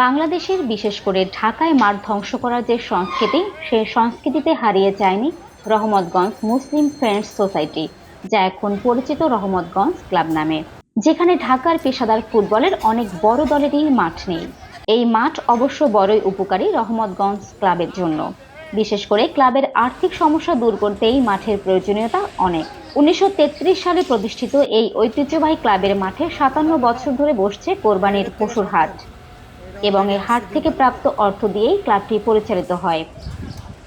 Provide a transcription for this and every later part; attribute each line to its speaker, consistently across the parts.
Speaker 1: বাংলাদেশের, বিশেষ করে ঢাকায় মাঠ ধ্বংস করার যে সংস্কৃতি, সে সংস্কৃতিতে হারিয়ে যায়নি রহমতগঞ্জ মুসলিম ফ্রেন্ডস সোসাইটি, যা এখন পরিচিত রহমতগঞ্জ ক্লাব নামে, যেখানে ঢাকার পেশাদার ফুটবলের অনেক বড় দলেরই মাঠ নেই। এই মাঠ অবশ্য বড়ই উপকারী রহমতগঞ্জ ক্লাবের জন্য। বিশেষ করে ক্লাবের আর্থিক সমস্যা দূর করতে এই মাঠের প্রয়োজনীয়তা অনেক। উনিশশো তেত্রিশ সালে প্রতিষ্ঠিত এই ঐতিহ্যবাহী ক্লাবের মাঠে সাতান্ন বছর ধরে বসছে কোরবানির পশুর হাট। এবং এই হাট থেকে প্রাপ্ত অর্থ দিয়েই ক্লাবটি পরিচালিত হয়।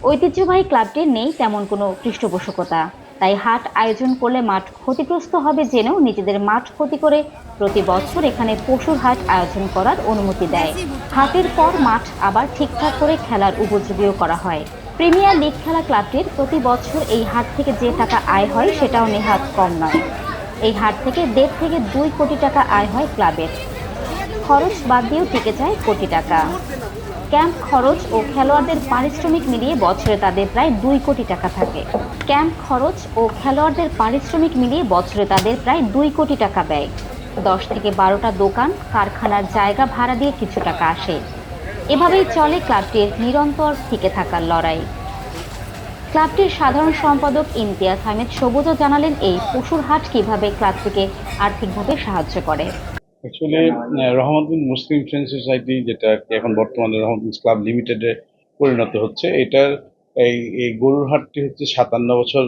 Speaker 1: ঐতিহ্যবাহী ক্লাবটির নেই তেমন কোনো পৃষ্ঠপোষকতা। তাই হাট আয়োজন করলে মাঠ ক্ষতিগ্রস্ত হবে জেনেও নিজেদের মাঠ ক্ষতি করে প্রতি বছর এখানে পশুর হাট আয়োজন করার অনুমতি দেয়। হাটের পর মাঠ আবার ঠিকঠাক করে খেলার উপযোগীও করা হয়। প্রিমিয়ার লিগ খেলা ক্লাবটির প্রতি বছর এই হাট থেকে যে টাকা আয় হয় সেটাও নেহাত কম নয়। এই হাট থেকে দেড় থেকে দুই কোটি টাকা আয় হয় ক্লাবের। খরচ বাদ দিয়েও টিকে যায় কোটি টাকা। ক্যাম্প খরচ ও খেলোয়াড়দের পারিশ্রমিক মিলিয়ে বছরে তাদের প্রায় দুই কোটি টাকা থাকে। ক্যাম্প খরচ ও খেলোয়াড়দের পারিশ্রমিক মিলিয়ে বছরে তাদের প্রায় দুই কোটি টাকা ব্যয়। দশ থেকে বারোটা দোকান, কারখানার জায়গা ভাড়া দিয়ে কিছু টাকা আসে। এভাবেই চলে ক্লাবটির নিরন্তর টিকে থাকার লড়াই। ক্লাবটির সাধারণ সম্পাদক ইমতিয়াজ আহমেদ সবুজও জানালেন এই পশুর হাট কীভাবে ক্লাবটিকে আর্থিকভাবে সাহায্য করে।
Speaker 2: Actually Rahmatul Muslim friend society যেটা এখন বর্তমানে রহমতুল ক্লাব লিমিটেডে পরিণত হচ্ছে, এটার এই এই গরুর হাটটি হচ্ছে সাতান্ন বছর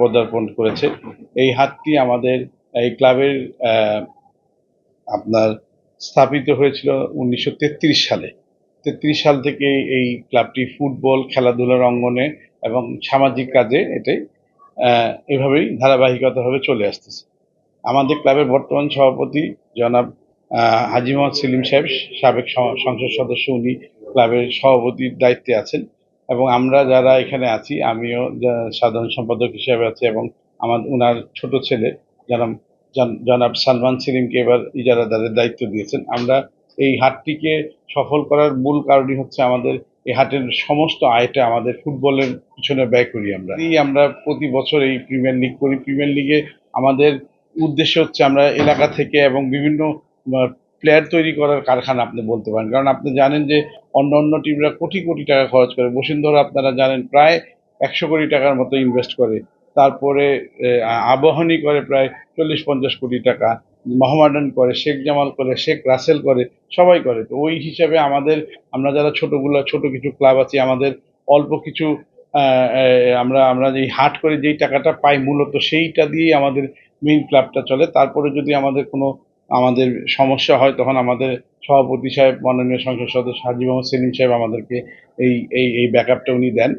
Speaker 2: পদার্পণ করেছে। এই হাটটি আমাদের এই ক্লাবের আপনার স্থাপিত হয়েছিল উনিশশো তেত্রিশ সালে। তেত্রিশ সাল থেকে এই ক্লাবটি ফুটবল, খেলাধুলার অঙ্গনে এবং সামাজিক কাজে এটাই এভাবেই ধারাবাহিকতাভাবে চলে আসতেছে। আমাদের ক্লাবের বর্তমান সভাপতি জনাব হাজি মোহাম্মদ সেলিম সাহেব, সাবেক সংসদ সদস্য, উনি ক্লাবের সভাপতির দায়িত্বে আছেন এবং আমরা যারা এখানে আছি, আমিও সাধারণ সম্পাদক হিসেবে আছি এবং আমার, উনার ছোট ছেলে জনাব জনাব সালমান সেলিমকে এবার ইজারাদারের দায়িত্ব দিয়েছেন। আমরা এই হাটটিকে সফল করার মূল কারণই হচ্ছে আমাদের, এই হাটের সমস্ত আয়টা আমাদের ফুটবলের পিছনে ব্যয় করি আমরা। এই আমরা প্রতি বছর এই প্রিমিয়ার লিগ করি। প্রিমিয়ার লিগে আমাদের উদ্দেশ্য হচ্ছে আমরা এলাকা থেকে এবং বিভিন্ন প্লেয়ার তৈরি করার কারখানা আপনি বলতে পারেন। কারণ আপনি জানেন যে অন্য অন্য টিমরা কোটি কোটি টাকা খরচ করে। বসুন্ধরা আপনারা জানেন প্রায় একশো কোটি টাকার মতো ইনভেস্ট করে। তারপরে আবাহনী করে প্রায় চল্লিশ পঞ্চাশ কোটি টাকা। মোহামেডান করে, শেখ জামাল করে, শেখ রাসেল করে, সবাই করে। তো ওই হিসাবে আমাদের, আমরা যারা ছোটগুলো, ছোট কিছু ক্লাব আছি, আমাদের অল্প কিছু আমরা আমরা যেই হাট করে যেই টাকাটা পাই মূলত সেইটা দিয়েই আমাদের মেইন ক্লাবটা চলে। তারপরে যদি আমাদের কোনো, আমাদের সমস্যা হয় তখন আমাদের সভাপতি সাহেব, মাননীয় সংসদ সদস্য হাজি মোহাম্মদ সেলিম সাহেব আমাদেরকে এই এই এই ব্যাকআপটা উনি দেন।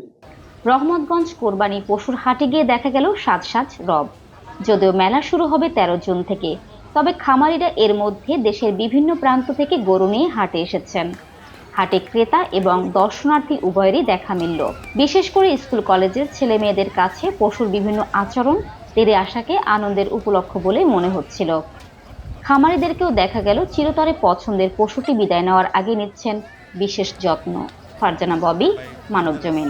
Speaker 1: রহমতগঞ্জ কোরবানি পশুর হাটে গিয়ে দেখা গেল সাজ সাজ রব। যদিও মেলা শুরু হবে তেরো জুন থেকে, তবে খামারিরা এর মধ্যে দেশের বিভিন্ন প্রান্ত থেকে গরু নিয়ে হাটে এসেছেন। হাটে ক্রেতা এবং দর্শনার্থী উভয়েরই দেখা মিলল। বিশেষ করে স্কুল কলেজের ছেলে মেয়েদের কাছে পশুর বিভিন্ন আচরণ তেরে আসাকে আনন্দের উপলক্ষ বলে মনে হচ্ছিল। খামারিদেরকেও দেখা গেল চিরতরে পছন্দের পশুটি বিদায় নেওয়ার আগে নিচ্ছেন বিশেষ যত্ন। ফারজানা ববি মানব জমিন